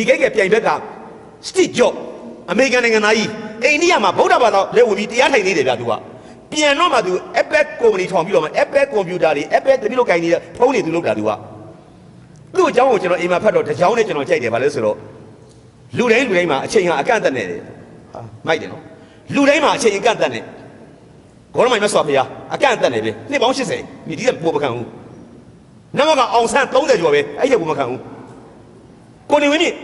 ဘီဂိတ်ကပြိုင်ဘက်ကစတစ်ဂျော့အမေရိကန်နိုင်ငံသားကြီးအိန္ဒိယမှာဗုဒ္ဓဘာသာလက်ဝင်ပြီးတရားထိုင်နေတယ်ဗျာသူကပြန်တော့မှသူ Apple company ထောင်ပြီးတော့မှ Apple computer တွေ Apple တပိလို့ကင်နေတဲ့ဖုန်းတွေသူလုပ်တာသူကသူ့အကြောင်းကိုကျွန်တော်အိမ်မှာဖတ်တော့တစ်ကြောင်းနဲ့ကျွန်တော်ကြိုက်တယ်ဗာလဲဆိုတော့လူတိုင်းလူတိုင်းမှာအချိန်ဟာအကန့်အသတ်နဲ့တယ်ဟာမိုက်တယ်နော်လူတိုင်းမှာအချိန်အကန့်အသတ်နဲ့ဘောရမိုင်မဆော်ဖေးအကန့်အသတ်နဲ့ပဲနှစ်ပေါင်း80မြည်ဒီကပိုမခံဘူးနမကအောင်ဆန်း30ကျော်ပဲအဲ့ဒီကပိုမခံဘူးကိုနေဝင်းမြင့်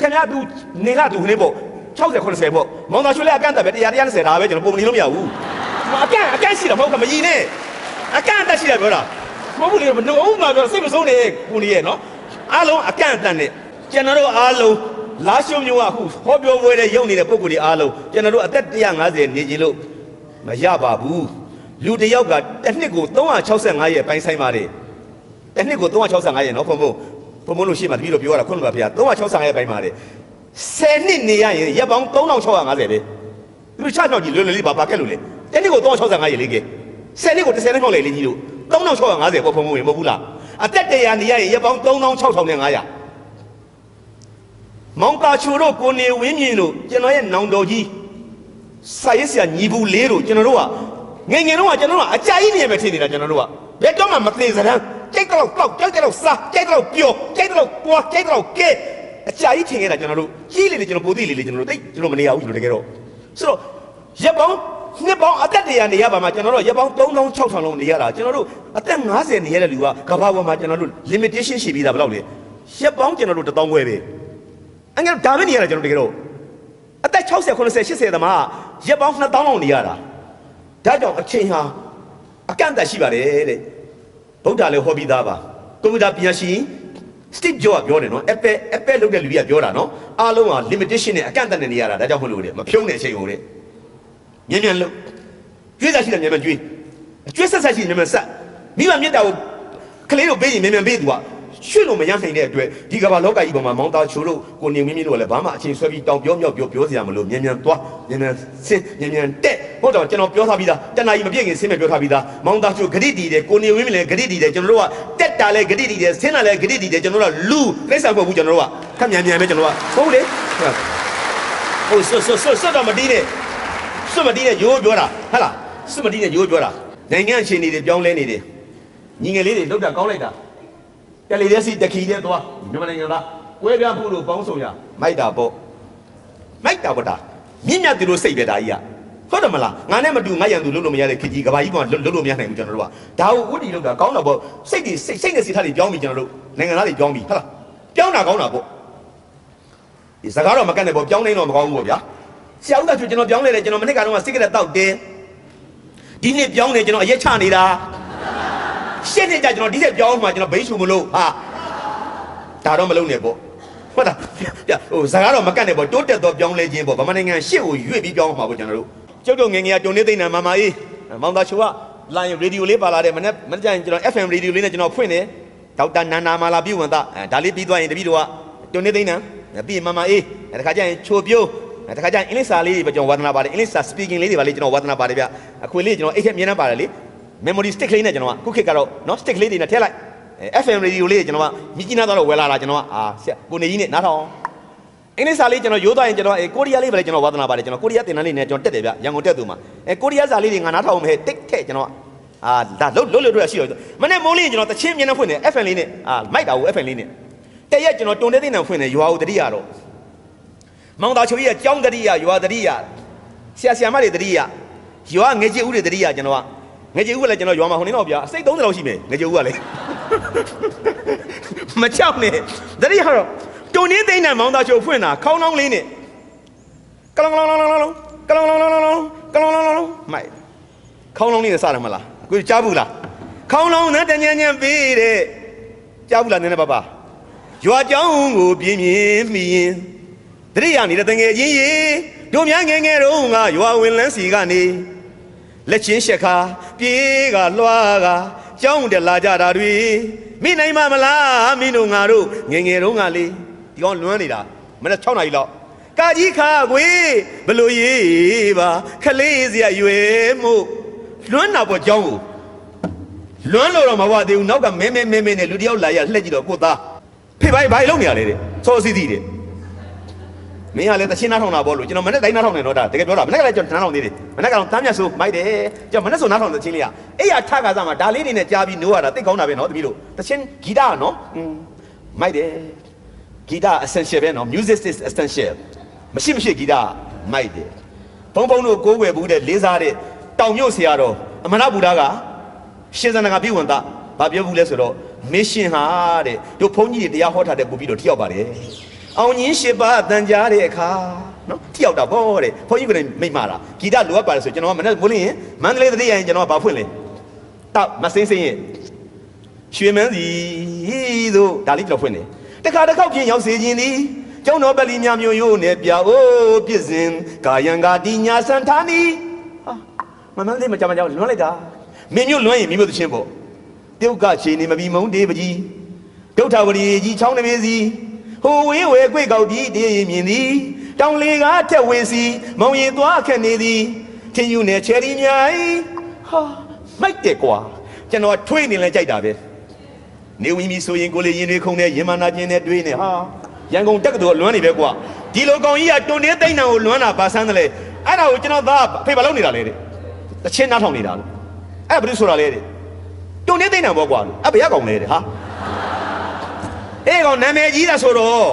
ခင်ဗျားသူနေကသူခင်းပေါ့60 80ပေါ့မောင်သာရွှေလည်းအကန့်တက်ပဲ100 120ဒါပဲကျွန်တော်ပုံမနေလို့မရဘူးသူအကန့်အကန့်ရှိတာမဟုတ်ကမကြီးနဲ့အကန့်တက်ရှိတာပြောတာမဟုတ်ဘူးလေမနှုံးမှပြောစိတ်မဆုံးနဲ့ကိုနေရဲ့နော်အားလုံးအကန့်အတန်နဲ့ကျွန်တော်တို့အားလုံးလာရှုံမျိုးကအခုဟောပြောပွဲတဲ့ရုပ်နေတဲ့ပုံကိုယ်တွေအားလုံးကျွန်တော်တို့အသက်150နေကြလို့မရပါဘူးလူတစ်ယောက်ကတစ်နှစ်ကို365ရက်ပိုင်းဆိုင်ပါတယ်တစ်နှစ်ကို365ရက်နော်ဖုံဖုံ ဖုံဖုံလို့ရှိမှတပည့်တော်ပြောရတာခွန်းလို့ပါဗျာ365ရက်ပိုင်းမှာတယ်10နှစ်နေရရင်ရက်ပေါင်း3650ပဲသူတို့ချောက်ကြည့်လွယ်လွယ်လေးပါပါခက်လို့လေတစ်နှစ်ကို365ရက်လေးကဲ10နှစ်ကို30နှစ်ခေါက်လေလေးကြီးလို့3650ပေါ့ဖုံဖုံဝင်မဟုတ်ဘူးလားအသက်တရာနေရရင်ရက်ပေါင်း36500မောင်တာချိုတို့ကိုနေဝင်းမြင့်တို့ကျွန်တော်ရဲ့နောင်တော်ကြီးစာရေးဆရာညီဘူးလေးတို့ကျွန်တော်တို့ကငယ်ငယ်တော့ကကျွန်တော်တို့ကအကြာကြီးနေရမယ်ထင်နေတာကျွန်တော်တို့ကဘယ်တော့မှမသေးစရမ်း ကြိုက်တော့တောက်ကြိုက်တော့စားကြိုက်တော့ပျော်ကြိုက်တော့ပွားကြိုက်တော့ကဲအကြာကြီးထင်ခဲ့တာကျွန်တော်တို့ကြီးလေလေကျွန်တော်ပိုသိလေလေကျွန်တော်တို့တိတ်ကျွန်တော်မနေရဘူးကျွန်တော်တကယ်တော့ဆိုတော့ရက်ပေါင်းနှစ်ပေါင်းအသက်တရာနေရပါမှာကျွန်တော်တို့ရက်ပေါင်း3600လုံးနေရတာကျွန်တော်တို့အသက်50နေရတဲ့လူကကဘာပေါ်မှာကျွန်တော်တို့ limitation ရှိပြီးသားဘယ်လောက်လဲရက်ပေါင်းကျွန်တော်တို့1000ခွဲပဲအငယ်ဒါပဲနေရတာကျွန်တော်တကယ်တော့အသက်60 90 80သမားရက်ပေါင်း2000လောက်နေရတာဒါကြောင့်အချိန်ဟာအကန့်အသတ်ရှိပါတယ်တဲ့ ဗုဒ္ဓလည်းဟောပြီးသားပါကွန်ပျူတာပညာရှင် Steve Jobs ကပြောတယ်နော် Apple Apple လုပ်တဲ့လူကြီးကပြောတာနော်အားလုံးက limitation နဲ့အကန့်အသတ်နဲ့နေရတာဒါကြောင့်မလို့လေမဖြုံးတဲ့အချိန်ကိုလေမြန်မြန်လုပ်ကျွေးစားရှိတယ်မြန်မြန်ကျွေးအကျွေးဆက်ဆက်ရှိတယ်မြန်မြန်ဆက်မိဘမြတ်တာကိုကလေးတို့ပေးရင်မြန်မြန်ပေးသူကရွှေ့လို့မရနိုင်တဲ့အတွက်ဒီကမ္ဘာလောကကြီးပေါ်မှာမောင်သားချိုးလို့ကိုနေမင်းမင်းတို့ကလည်းဘာမှအချိန်ဆွဲပြီးတောင်ပြောမြောက်ပြောပြောစရာမလိုမြန်မြန်သွားမြန်မြန်ဆင်းမြန်မြန်တက် ဟုတ်တော့ကျွန်တော်ပြောထားပြီးသားတဏှာကြီးမပြည့်ခင်ဆင်းမဲ့ပြောထားပြီးသားမောင်သားချိုးဂရိတီတယ်ကိုနေဝင်းမင်းလည်းဂရိတီတယ်ကျွန်တော်တို့ကတက်တာလည်းဂရိတီတယ်ဆင်းတာလည်းဂရိတီတယ်ကျွန်တော်တို့ကလူလိမ့်ဆန်ဖို့ဘူးကျွန်တော်တို့ကခက်မြန်မြန်ပဲကျွန်တော်ကဟုတ်လေဟုတ်ဆွဆွဆွဆွတော့မတီးနဲ့ဆွမတီးနဲ့ရိုးပြောတာဟဟလားဆွမတီးနဲ့ရိုးပြောတာနိုင်ငံအခြေအနေတွေပြောင်းလဲနေတယ်ညီငယ်လေးတွေလောက်တာကောင်းလိုက်တာတက်လေတဲ့စီတခီတဲ့သွားမြန်မာနိုင်ငံသားကွဲပြားမှုလို့ပေါင်းစုံရမိုက်တာပေါ့မိုက်တာပေါ့တာမြင့်မြတ်သူတို့စိတ်ပဲဒါကြီးက ဟုတ်တယ်မလားငါနဲ့မတူငါရန်သူလုပ်လို့မရတဲ့ခေကြီးကဘာကြီးကလုပ်လို့မရနိုင်ဘူးကျွန်တော်တို့ကဒါကိုဥတီလုပ်တာကောင်းတာပေါ့စိတ်တွေစိတ်စိတ်နဲ့စိတ်ထားတွေပြောင်းပြီကျွန်တော်တို့နိုင်ငံသားတွေပြောင်းပြီဟုတ်လားပြောင်းတာကောင်းတာပေါ့ဒီစကားတော့မကန့်နဲ့ပေါ့ပြောင်းနေတော့မကောင်းဘူးပေါ့ဗျာဆရာဦးကကျွန်တော်ပြောင်းလဲတယ်ကျွန်တော်မနေ့ကတော့စိတ်ကလေးတောက်တယ်ဒီနေ့ပြောင်းနေကျွန်တော်အရက်ချနေတာရှင်းနေကြကျွန်တော်ဒီဆက်ပြောင်းမှကျွန်တော်ဘိန်းရှူမလို့ဟာဒါတော့မလုပ်နဲ့ပေါ့ဟုတ်လားပြဟိုစကားတော့မကတ်နဲ့ပေါ့တိုးတက်တော့ပြောင်းလဲခြင်းပေါ့ဗမာနိုင်ငံရှေ့ကိုရွေ့ပြီးပြောင်းမှာပေါ့ကျွန်တော်တို့ ကျုပ်တို့ငငယ်ကကြုံနေသိနေမမအေးမောင်သာချိုကလိုင်းရေဒီယိုလေးပါလာတယ်မနေ့မနေ့ကျရင်ကျွန်တော် FM ရေဒီယိုလေးနဲ့ကျွန်တော်ဖွင့်တယ်ဒေါက်တာနန္ဒာမာလာပြည်ဝန်သားဒါလေးပြီးသွားရင်တပည့်တော်ကကြုံနေသိနေပြီးမမအေးတခါကျရင်ချိုပြိုးတခါကျရင်အင်္ဂလိပ်စာလေးတွေပဲကျွန်တော်ဝါသနာပါတယ်အင်္ဂလိပ်စာ speaking လေးတွေပါလေးကျွန်တော်ဝါသနာပါတယ်ဗျအခွေလေးကျွန်တော်အိတ်ချက်မြင်နေပါတယ်လေ memory stick လေးနဲ့ကျွန်တော်ကခုခေတ်ကတော့နော် stick လေးတွေနဲ့ထည့်လိုက် FM radio လေးကျွန်တော်ကမြကြီးနားတော့ဝယ်လာတာကျွန်တော်ကအာဆရာကိုနေကြီးနဲ့နားထောင် အင်္ဂလိပ်စာလေးကျွန်တော်ရိုးသွားရင်ကျွန်တော်အဲကိုရီးယားလေးပဲလေကျွန်တော်ဝါသနာပါတယ်ကျွန်တော်ကိုရီးယားတင်တန်းလေးနဲ့ကျွန်တော်တက်တယ်ဗျရန်ကုန်တက်သူမှာအဲကိုရီးယားစာလေးတွေငါနားထောင်မဟဲ့တိတ်ထည့်ကျွန်တော်အာဒါလုံးလုံးလို့တော့ရှိတော့မနေ့မိုးလေးကျွန်တော်တချင်းမြင်နေဖွင့်တယ် FM လေးနဲ့အာမိုက်တာကို FM လေးနဲ့တရက်ကျွန်တော်တုံတဲ့သိန်းတန်ဖွင့်တယ်ရွာဦးတတိယတော့မောင်သားချိုကြီးရဲ့ကြောင်းတတိယရွာတတိယဆရာဆရာမတွေတတိယရွာငယ်ကြီးဦးတွေတတိယကျွန်တော်ကငကြည်ဦးကလည်းကျွန်တော်ရွာမှာဟိုနေတော့ဗျာအစိတ်30လောက်ရှိမယ်ငကြည်ဦးကလည်းမချောက်နဲ့တတိယတော့ တုံနေသိမ့်နံမောင်းသားချိုဖွင့်တာခေါင်းလောင်းလေးနဲ့ကလောင်ကလောင်ကလောင်ကလောင်ကလောင်ကလောင်ကလောင်ကလောင်ကလောင်ကလောင်မိုက်ခေါင်းလောင်းလေးနဲ့စတယ်မလားအခုကြားဘူးလားခေါင်းလောင်းနဲ့တညံညံပေးတဲ့ကြားဘူးလားနည်းနည်းပါပါရွာကျောင်းကိုပြင်းပြင်းမိရင်တရိယာနေတဲ့တငယ်ချင်းရေတို့များငယ်ငယ်တုန်းကရွာဝင်လန်းစီကနေလက်ချင်းရှက်ခါပြေးကလွှားကကြောင်းတက်လာကြတာတွေမိနိုင်မမလားမင်းတို့ငါတို့ငယ်ငယ်တုန်းကလေး ဒီကောင်လွမ်းနေတာမနေ့6နာရီလောက်ကာကြီးခါကွေဘလို့ရေးပါခလေးစရာရွယ်မှုလွမ်းတာပေါ့ကြောင်းကိုလွမ်းလို့တော့မဝသေးဘူးနောက်ကမဲမဲမဲမဲနဲ့လူတယောက်လာရလှက်ကြည့်တော့ကိုသားဖေးပိုင်းဘာလို့လုပ်နေရလဲတဲ့စောစီစီတဲ့မင်းကလည်းတချင်းနားထောင်တာပေါ့လို့ကျွန်တော်မနေ့တိုင်းနားထောင်နေတော့ဒါတကယ်ပြောတာမနေ့ကလည်းကျွန်တော်နားထောင်သေးတယ်မနေ့ကတော့တမ်းမြတ်ဆိုမိုက်တယ်ကျွန်တော်မနေ့ဆိုနားထောင်တဲ့ချင်းလေးကအဲ့ရထခါစားမှာဒါလေးတွေနဲ့ကြားပြီးနိုးရတာသိကောင်းတာပဲနော်တပီးလို့တချင်းဂီတကနော်อืมမိုက်တယ် ဂီတ essential ပဲနော် music is essential မရှိမရှိဂီတမိုက်တယ်ဘုံဘုံတို့ကိုးကွယ်ဘူးတဲ့လေးစားတဲ့တောင်မြုပ်ဆရာတော်အမနာဘူဒါကရှင်ဇန္နကပြည့်ဝင်သားဘာပြောဘူးလဲဆိုတော့မစ်ရှင်ဟာတဲ့တို့ဘုန်းကြီးတွေတရားဟောထားတဲ့ပို့ပြီးတော့ထိရောက်ပါတယ်အောင်ကြီးရှစ်ပါးတန်ကြားတဲ့အခါနော်ထိရောက်တာပေါ့တဲ့ဘုန်းကြီးကလည်းမိတ်မာတာဂီတလိုအပ်ပါတယ်ဆိုကျွန်တော်ကမနေ့မိုးလင်းရင်မန္တလေးတတိယရင်ကျွန်တော်ကဘာဖွင့်လဲတောက်မစင်းစင်းရဲ့ရွှေမန်းစီသို့ဒါလေးကျွန်တော်ဖွင့်တယ် တခါတစ်ခေါက်ပြင်ရောက်စေခြင်းသည်ကျောင်းတော်ပလီမြမျိုးရိုးနဲ့ပြအိုးပြည့်စင်ကာယံကာတိညာစံဌာနီဟာမမန်းလေးမကြမ်းမကြမ်းလွန်လိုက်တာမင်းမျိုးလွန်ရင်မင်းမျိုးသချင်းပေါ့တုတ်ကချေနေမပြီးမုံတေးပကြီးဒုဋ္ဌဝရီကြီးချောင်းနေပေစီဟိုဝေးဝဲကွေကောက်ဒီတေးမြင်သည်တောင်လေကားထက်ဝေစီမောင်ရင်သွားခက်နေသည်ထင်းယူနေချယ်ရီမြိုင်ဟာမိုက်တယ်ကွာကျွန်တော်ထွေးနေလဲကြိုက်တာပဲ နေဝင်ပြီဆိုရင်ကိုလေရင်တွေခုံနေရင်မနာခြင်းနဲ့တွေးနေဟာရန်ကုန်တက္ကသိုလ်ကလွမ်းနေပဲကွာဒီလိုကောင်ကြီးကတွန်နေသိမ့်နံကိုလွမ်းတာဘာဆန်းတယ်လဲအဲ့ဒါကိုကျွန်တော်သားဖေးဘာလုပ်နေတာလဲတဲ့တချင်းနားထောင်နေတာလို့အဲ့ဘာလို့ဆိုတာလဲတဲ့တုံနေသိမ့်တာပေါ့ကွာလို့အဘရကောင်လေတဲ့ဟာအေးကောင်နာမည်ကြီးတာဆိုတော့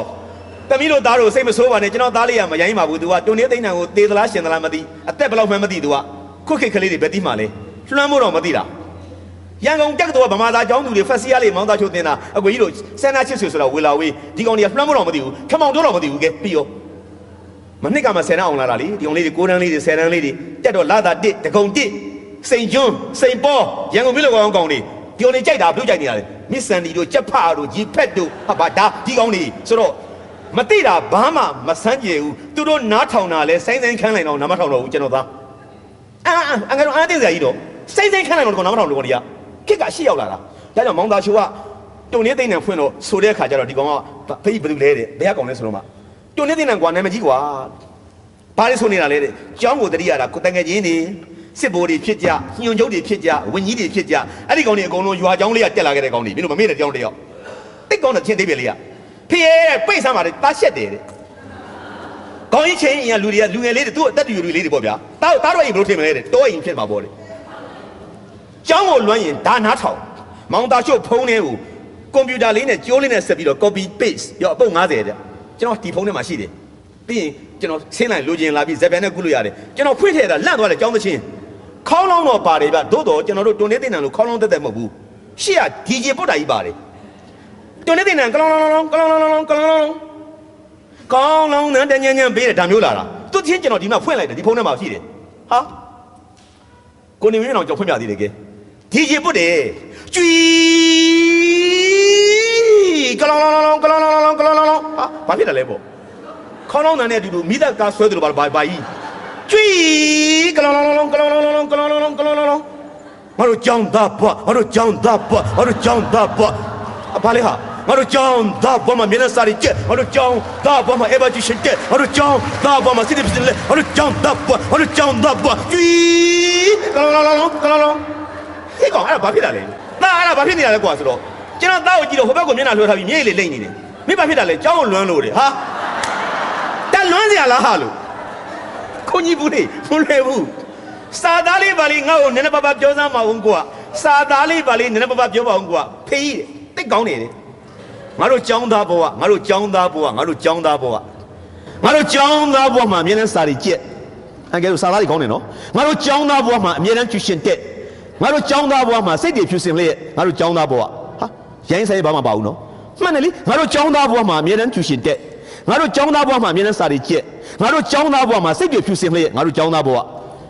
တမီးတို့သားတို့စိတ်မဆိုးပါနဲ့ကျွန်တော်သားလေးကမရိုင်းပါဘူး तू ကတုံနေသိမ့်တာကိုသေသလားရှင်သလားမသိအသက်ဘယ်လောက်မှမသိ तू ကခုခေတ်ကလေးတွေပဲသိမှလဲလွှမ်းမို့တော့မသိတာ ရန်ကုန်တက်ကတော်ဗမာသားကျောင်းသူတွေဖက်စီယာလေးမောင်းသားချိုးတင်တာအကိုကြီးတို့စန္ဒချစ်ဆွေဆိုတာဝေလာဝေးဒီကောင်တွေကလွှမ်းမို့တော့မသိဘူးခမောင်တော့တော့မသိဘူးကဲပြီးရောမနှစ်ကမှဆယ်တန်းအောင်လာတာလေဒီကောင်လေးတွေ9တန်းလေးတွေ10တန်းလေးတွေတက်တော့လာတာတစ်တကုံတစ်စိန်ကျွန်းစိန်ပေါ်ရန်ကုန်မြို့လောကောင်ကောင်တွေဒီကောင်တွေကြိုက်တာဘလို့ကြိုက်နေတာလဲမစ်ဆန်ဒီတို့ကြက်ဖာတို့ဂျီဖက်တို့ဟာပါဒါဒီကောင်တွေဆိုတော့မသိတာဘာမှမဆန်းပြေဘူးသူတို့နားထောင်တာလဲဆိုင်းဆိုင်းခန်းလိုက်တော့နားမထောင်တော့ဘူးကျွန်တော်သားအာအာအငါတို့အားသိစရာကြီးတော့ဆိုင်းဆိုင်းခန်းလိုက်တော့ဒီကောင်နားမထောင်လို့ကောင်တွေက ခက်ကရှေ့ရောက်လာတာဒါကြောင့်မောင်သားချိုကတုံနေသိမ့်နေဖွင့်တော့ဆိုတဲ့အခါကျတော့ဒီကောင်ကဖေးဘယ်သူလဲတဲ့ဘယ်ကကောင်လဲဆိုတော့မှတုံနေသိမ့်နေကွာနာမည်ကြီးကွာဘာလဲဆိုနေတာလဲတဲ့ကျောင်းကိုတတိရတာကိုတန်ငယ်ချင်းနေစစ်ဘိုးတွေဖြစ်ကြညွန်ချုပ်တွေဖြစ်ကြဝင်းကြီးတွေဖြစ်ကြအဲ့ဒီကောင်တွေအကုန်လုံးရွာကျောင်းလေးကတက်လာခဲ့တဲ့ကောင်တွေမင်းတို့မမေ့တဲ့ကျောင်းတစ်ယောက်တိတ်ကောင်းတဲ့ချင်းသေးပဲလေးကဖေးရဲ့ပိတ်ဆမ်းပါတယ်တားရှက်တယ်တဲ့ကောင်းကြီးချင်းအရင်လူတွေကလူငယ်လေးတွေသူ့အသက်တူလူလေးတွေပေါ့ဗျာတားတားတော့အိမ်ဘယ်လိုထင်မလဲတဲ့တောအိမ်ဖြစ်မှာပေါ့တဲ့ ကျောင်းကိုလွှမ်းရင်ဒါနားထောင်မောင်သားရှုပ်ဖုံးနေကိုကွန်ပျူတာလေးနဲ့ကြိုးလေးနဲ့ဆက်ပြီးတော့ copy paste ရောအပုတ်90တဲ့ကျွန်တော်ဒီဖုန်းထဲမှာရှိတယ်ပြီးရင်ကျွန်တော်ဆင်းလိုက်လိုချင်လာပြီးဇက်ပန်နဲ့ကုလို့ရတယ်ကျွန်တော်ဖွင့်ထည့်တာလန့်သွားတယ်ကျောင်းသချင်းခေါင်းလောင်းတော့ပါတယ်ဗျသို့တော့ကျွန်တော်တို့တွန်နေတင်တန်လို့ခေါင်းလောင်းတက်တက်မဟုတ်ဘူးရှေ့က DJ ပုတ်တာကြီးပါတယ်တွန်နေတင်တန်ကလောင်းလောင်းလောင်းကလောင်းလောင်းလောင်းကလောင်းလောင်းကောင်းလောင်းနဲ့တညံ့ညံ့ပေးတယ်ဒါမျိုးလာတာသူချင်းကျွန်တော်ဒီမှာဖွင့်လိုက်တယ်ဒီဖုန်းထဲမှာရှိတယ်ဟာကိုနေဝင်းအောင်ကြောက်ဖွင့်ပြသေးတယ်ကဲ DJ ပုတ်တယ်ကျွီကလောင်းလောင်းလောင်းကလောင်းလောင်းလောင်းကလောင်းလောင်းဟာဘာဖြစ်တယ်လဲပေါ့ခေါင်းလောင်းနဲ့အတူတူမိသက်ကားဆွဲတယ်လို့ဘာဘာဘာကြီးကျွီကလောင်လောင်လောင်ကလောင်လောင်လောင်ကလောင်လောင်လောင်ကလောင်လောင်မတို့ကြောင်သားဘွားမတို့ကြောင်သားဘွားမတို့ကြောင်သားဘွားအဘာလဲဟာမတို့ကြောင်သားဘွားမှာမျက်နှာစာရီကျက်မတို့ကြောင်သားဘွားမှာ evaluation တက်မတို့ကြောင်သားဘွားမှာစစ်စစ်လက်မတို့ကြောင်သားဘွားမတို့ကြောင်သားဘွားကျွီကလောင်လောင်လောင်ကလောင်လောင် ဟေးကောင်အဲ့ဒါဘာဖြစ်တာလဲသားအဲ့ဒါဘာဖြစ်နေတာလဲကွာဆိုတော့ကျွန်တော်သားကိုကြည့်တော့ဟိုဘက်ကမျက်နှာလွှဲထားပြီးမြေကြီးလေးလိမ့်နေတယ်မင်းဘာဖြစ်တာလဲကြောင်ကိုလွမ်းလို့တယ်ဟာတက်လွမ်းစရာလားဟာလို့ ခွန်ကြီးဘူးလေမလွယ်ဘူးစာသားလေးပါလေးငါ့ကိုနည်းနည်းပါးပါးပြောစမ်းပါဦးကွာစာသားလေးပါလေးနည်းနည်းပါးပါးပြောပါဦးကွာဖေးတိတ်ကောင်းနေတယ်ငါတို့ចောင်းသားဘဝငါတို့ចောင်းသားဘဝငါတို့ចောင်းသားဘဝငါတို့ចောင်းသားဘဝမှာအမြဲတမ်းစာတွေကြက်အကယ်လို့စာသားတွေကောင်းနေနော်ငါတို့ចောင်းသားဘဝမှာအမြဲတမ်းကျူရှင်တက် ငါတို့ចောင်းသားဘဝမှာစိတ်တွေဖြူစင်လျက်ငါတို့ចောင်းသားဘဝဟာရိုင်းဆိုင်ဘာမှမပါဘူးနော်မှန်တယ်လေငါတို့ចောင်းသားဘဝမှာအမြဲတမ်းကျူရှင်တက်ငါတို့ចောင်းသားဘဝမှာအမြဲတမ်းစာတွေကြက်ငါတို့ចောင်းသားဘဝမှာစိတ်တွေဖြူစင်လျက်ငါတို့ចောင်းသားဘဝ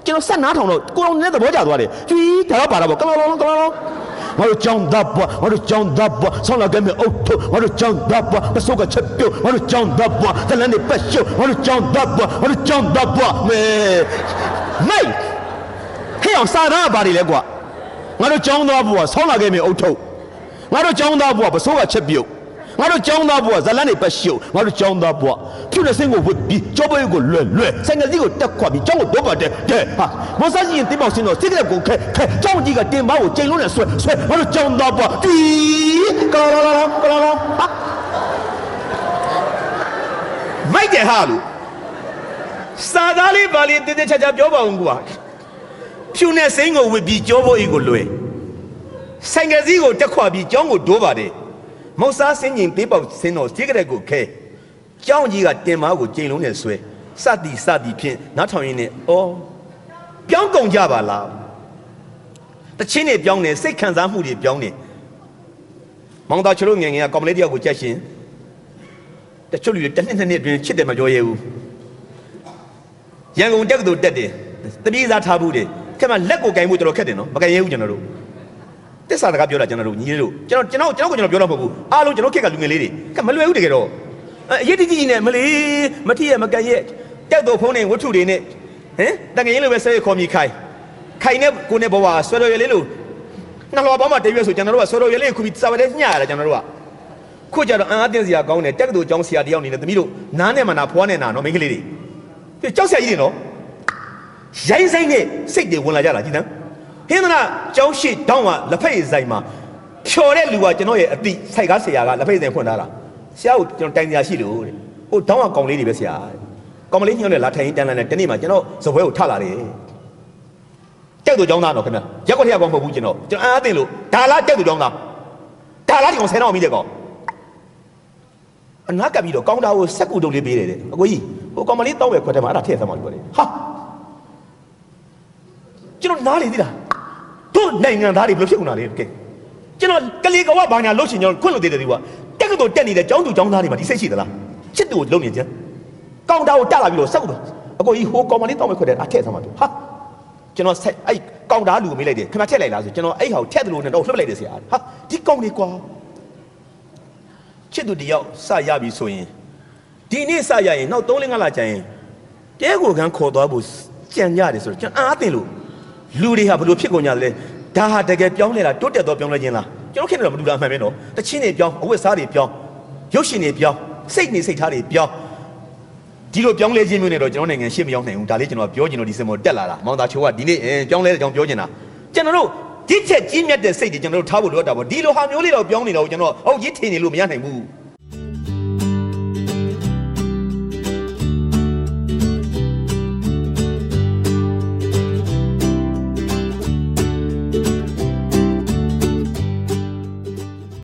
ကျွန်တော်ဆက်နားထောင်တော့ကိုတော်နဲ့သဘောကျသွားတယ်ကျွီးဒါတော့ပါတော့ကလောလောကလောလောငါတို့ကြောင်တပ်ဘွားငါတို့ကြောင်တပ်ဘွားဆောင်းလာကဲမြေအုတ်ထုငါတို့ကြောင်တပ်ဘွားပစုတ်ကချက်ပြုတ်ငါတို့ကြောင်တပ်ဘွားတလန်းနေပက်ရှုပ်ငါတို့ကြောင်တပ်ဘွားငါတို့ကြောင်တပ်ဘွားမဲမိုက်ဟဲ့အောင်စာသားကဘာတွေလဲကွာ ငါတို့ကြောင်သားဘွားဆောင်းလာကဲမြေအုတ်ထုငါတို့ကြောင်သားဘွားပစုတ်ကချက်ပြုတ်ငါတို့ကြောင်းသားဘွားဇလန်းနေပတ်ရှုပ်ငါတို့ကြောင်းသားဘွားဖြူတဲ့စင်းကိုဝတ်ပြီးကြောပွဲကိုလွယ်လွယ်ဆိုင်ကလေးကိုတက်ခွာပြီးကြောင်းကိုတော့ပါတဲ့တဲ့ဟာမောဆာကြီးရင်တင်းပေါက်စင်းတော့စိတ်ကလေးကိုခဲခဲကြောင်းကြီးကတင်ပါကိုချိန်လုံးနဲ့ဆွဲဆွဲငါတို့ကြောင်းသားဘွားတီကလာလာလာကလာလာဟာမိုက်တယ်ဟာလူစာသားလေးပါလေးတည်တည်ချာချာပြောပါဦးကွာ ဖြူနဲ့စိမ့်ကိုဝစ်ပြီးကြောဖို့ဤကိုလွယ်ဆိုင်ကယ်စည်းကိုတက်ခွာပြီးကျောင်းကိုဒိုးပါတယ်မောက်စားစင်းရင်ပေးပေါက်စင်းတော်စီးကြတဲ့ကိုခဲကျောင်းကြီးကတင်မားကိုကျိန်လုံးနဲ့ဆွဲစသည်စသည်ဖြင့်နောက်ထောင်ရင်းနဲ့အော်ပြောင်းကုန်ကြပါလားတချင်းတွေပြောင်းနေစိတ်ခံစားမှုတွေပြောင်းနေမောင်သားချလို့ငယ်ငယ်ကကောင်မလေးတယောက်ကိုကြက်ရှင်တချို့လူတွေတစ်နှစ်နှစ်နှစ်အတွင်းချစ်တယ်မပြောရဘူးရန်ကုန်တက္ကသိုလ်တက်တယ်တတိစားထားဘူးတယ် ခက်မှလက်ကိုကင်ဖို့တော်တော်ခက်တယ်နော်မကင်ရဘူးကျွန်တော်တို့တစ္ဆာတကားပြောတာကျွန်တော်တို့ညီလေးတို့ကျွန်တော်ကျွန်တော်ကျွန်တော်ကိုကျွန်တော်ပြောတော့မဟုတ်ဘူးအားလုံးကျွန်တော်ခက်ကလူငယ်လေးတွေခက်မလွယ်ဘူးတကယ်တော့အဲအရေးတကြီးနဲ့မလီမထီးရမကန်ရဲ့တက်တော့ဖုံးနေဝတ္ထုတွေနဲ့ဟင်တကယ်ရင်လိုပဲဆဲခေါ်မိခိုင်ခိုင်နဲ့ကိုနဲ့ဘဝဆွဲတော်ရလေးလို့နှလောပေါင်းမှာတရွေ့ဆိုကျွန်တော်တို့ကဆွဲတော်ရလေးခုပြီးစာဝတ်တဲ့ညရတယ်ကျွန်တော်တို့ကခုကြတော့အံအားတင်စရာကောင်းတယ်တက်ကတူကျောင်းဆရာတယောက်နေတယ်သမီးတို့နားနဲ့မနာဖွားနဲ့နာနော်မိန်းကလေးတွေပြကြောက်ဆရာကြီးတွေနော် ရိုင်းဆိုင်နဲ့စိတ်တွေဝင်လာကြတာကြည်တမ်းဟင်းသနာကျောင်းရှိတောင်းကလက်ဖက်ရည်ဆိုင်မှာဖြော်တဲ့လူကကျွန်တော်ရဲ့အတိစိုက်ကားဆရာကလက်ဖက်ရည်ဆိုင်ဖွင့်ထားတာဆရာကိုကျွန်တော်တိုင်စရာရှိလို့တဲ့ဟိုတောင်းကကောင်လေးတွေပဲဆရာတဲ့ကောင်မလေးညှို့နဲ့လာထိုင်ရင်တန်းလာနဲ့တနေ့မှကျွန်တော်ဇပွဲကိုထလာတယ်တက်တူကျောင်းသားတော့ခင်ဗျရက်ကွက်ထက်ကောင်မဟုတ်ဘူးကျွန်တော်ကျွန်တော်အံအားတင်လို့ဒါလားတက်တူကျောင်းသားဒါလားဒီကောင်ဆယ်တော့မိတဲ့ကောင်အနာကပ်ပြီးတော့ကောင်းတာကိုစက်ကူတုပ်လေးပေးတယ်တဲ့အကိုကြီးဟိုကောင်မလေးတောက်ပဲခွက်ထဲမှာအဲ့ဒါထည့်သမ်းပါလို့ပြောတယ်ဟာ ကျွန်တော်နားလေသေးလားတို့နိုင်ငံသားတွေဘယ်လိုဖြစ်ကုန်တာလဲကဲကျွန်တော်ကလေးကဝဘာညာလှုပ်ရှင်ကျွန်တော်ခွင့်လို့သေးတယ်ဒီကွာတက်ကတော်တက်နေတဲ့ចောင်းသူចောင်းသားတွေမှာဒီစိတ်ရှိသလားချစ်တူကိုလုံနေကြကောင်းတာကိုတက်လာပြီးတော့စက်ကူတော့အကိုကြီးဟိုကောင်မလေးတောက်ပဲခွက်ထဲအထည့်သမ်းပါလို့ဟာကျွန်တော်ဆက်အဲ့ကောင်းတာလူကိုမေးလိုက်တယ်ခင်ဗျထည့်လိုက်လားဆိုကျွန်တော်အဲ့ဟာကိုထည့်တယ်လို့နဲ့တော့လှုပ်လိုက်တယ်ဆရာဟာဒီကောင်လေးကွာချစ်သူတယောက်စရပြီဆိုရင်ဒီနေ့စရရင်နောက်3လ5လကြာရင်တဲကိုကန်းခေါ်သွားဖို့ကြံကြတယ်ဆိုတော့ကျွန်တော်အားတင်လို့ လူတွေဟာဘလို့ဖြစ်ကုန်ကြတယ်လဲဒါဟာတကယ်ပြောင်းလဲတာတိုးတက်တော့ပြောင်းလဲခြင်းလားကျွန်တော်ခင်ဗျတော့မတူတာအမှန်ပဲနော်တချင်းတွေပြောင်းအဝတ်စားတွေပြောင်းရုပ်ရှင်တွေပြောင်းစိတ်နေစိတ်ထားတွေပြောင်းဒီလိုပြောင်းလဲခြင်းမျိုးနဲ့တော့ကျွန်တော်နိုင်ငံရှေ့မရောက်နိုင်ဘူးဒါလေးကျွန်တော်ပြောချင်လို့ဒီစင်မောတက်လာတာမောင်သားချိုးကဒီနေ့အဲပြောင်းလဲတဲ့အကြောင်းပြောချင်တာကျွန်တော်တို့ဒီချက်ကြီးမြတ်တဲ့စိတ်တွေကျွန်တော်တို့ထားဖို့လိုအပ်တာပေါ့ဒီလိုဟာမျိုးလေးတော့ပြောင်းနေတော့ကျွန်တော်ဟုတ်ရစ်ထင်နေလို့မရနိုင်ဘူး